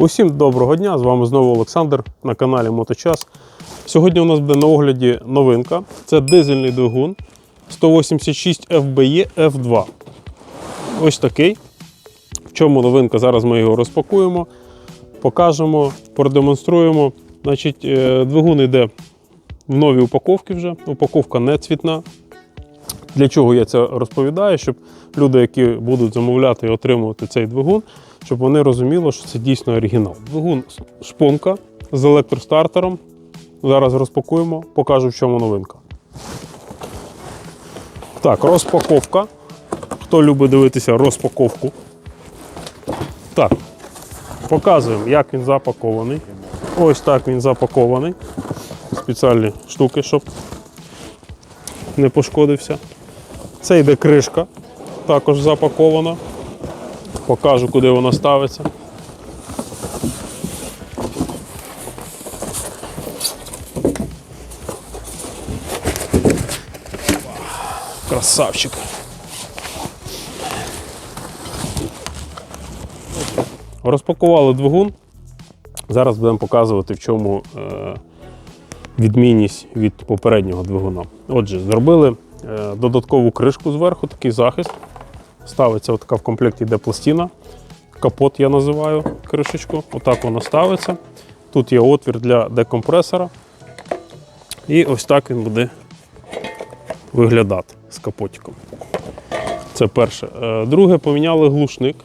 Усім доброго дня! З вами знову Олександр на каналі Моточас. Сьогодні у нас буде на огляді новинка. Це дизельний двигун 186 FBE F2. Ось такий. В чому новинка? Зараз ми його розпакуємо, покажемо, продемонструємо. Значить, е, Двигун йде в новій упаковці вже. Упаковка не цвітна. Для чого я це розповідаю? Щоб люди, які будуть замовляти і отримувати цей двигун, щоб вони розуміли, що це дійсно оригінал. Двигун шпонка з електростартером. Зараз розпакуємо, покажу, в чому новинка. Так, розпаковка. Хто любить дивитися розпаковку? Так, показуємо, як він запакований. Ось так він запакований. Спеціальні штуки, щоб не пошкодився. Це йде кришка, також запакована. Покажу, куди вона ставиться. Красавчик. Розпакували двигун. Зараз будемо показувати, в чому е, відмінність від попереднього двигуна. Отже, зробили додаткову кришку зверху, такий захист. Ставиться отака в комплекті йде пластина. Капот я називаю кришечку. Отак вона ставиться. Тут є отвір для декомпресора. І ось так він буде виглядати з капотиком. Це перше. Е, Друге, поміняли глушник.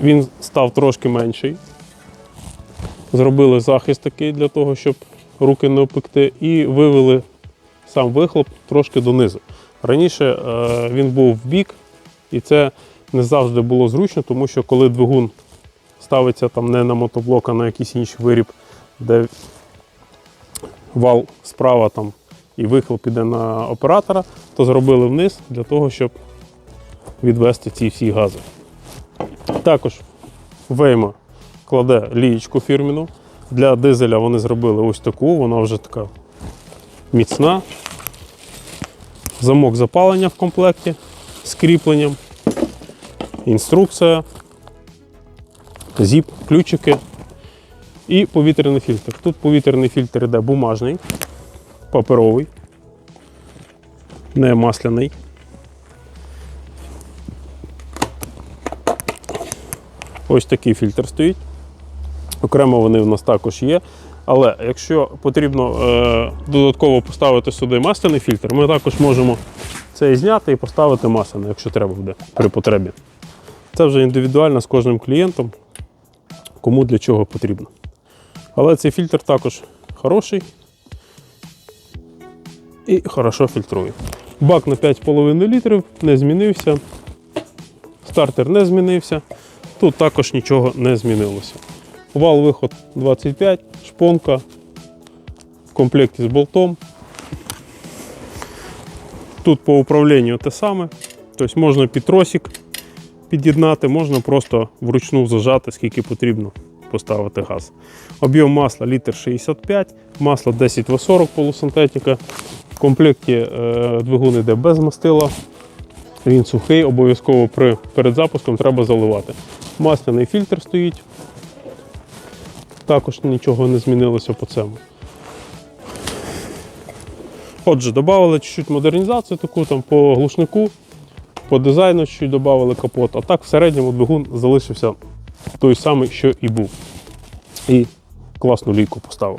Він став трошки менший. Зробили захист такий для того, щоб руки не опекти, і вивели сам вихлоп трошки донизу. Раніше е, він був в бік, і це не завжди було зручно, тому що коли двигун ставиться там не на мотоблок, а на якийсь інший виріб, де вал справа там і вихлоп іде на оператора, то зробили вниз для того, щоб відвести ці всі гази. Також Вейма кладе лієчку фірміну. Для дизеля вони зробили ось таку, вона вже така міцна. Замок запалення в комплекті з кріпленням, інструкція, зіп, ключики і повітряний фільтр. Тут повітряний фільтр йде бумажний, паперовий, не масляний. Ось такий фільтр стоїть. Окремо вони в нас також є. Але якщо потрібно е, додатково поставити сюди масляний фільтр, ми також можемо це зняти і поставити масляний, якщо треба буде при потребі. Це вже індивідуально з кожним клієнтом, кому для чого потрібно. Але цей фільтр також хороший і хорошо фільтрує. Бак на 5,5 літрів не змінився. Стартер не змінився. Тут також нічого не змінилося. Вал виход 25, шпонка в комплекті з болтом. Тут по управлінню те саме. Тобто можна під тросик під'єднати, можна просто вручну зажати, скільки потрібно поставити газ. Об'єм масла літр 65, масло 10 в 40 полусинтетика. В комплекті е, двигун йде без мастила. Він сухий, обов'язково при, перед запуском треба заливати. Масляний фільтр стоїть. Також нічого не змінилося по цьому. Отже, додали чуть-чуть модернізацію таку там по глушнику, по дизайну чуть додали капот, а так в середньому двигун залишився той самий, що і був. І класну лійку поставив.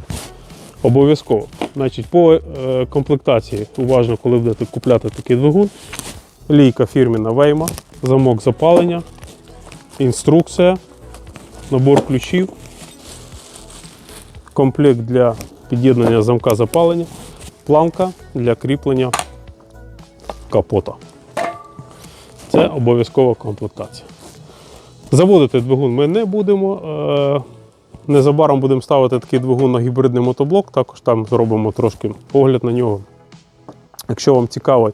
Обов'язково. Значить, По е, комплектації уважно, коли будете купляти такий двигун. Лійка фірміна Вейма, замок запалення, інструкція, набор ключів, комплект для під'єднання замка запалення, планка для кріплення капота. Це обов'язкова комплектація. Заводити двигун ми не будемо. е, Незабаром будемо ставити такий двигун на гібридний мотоблок, також там зробимо трошки огляд на нього. Якщо вам цікаво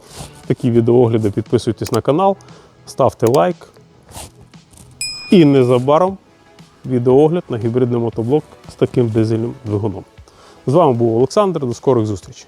такі відеоогляди, підписуйтесь на канал, ставте лайк. І незабаром відеоогляд на гібридний мотоблок з таким дизельним двигуном. З вами був Олександр. До скорих зустрічей.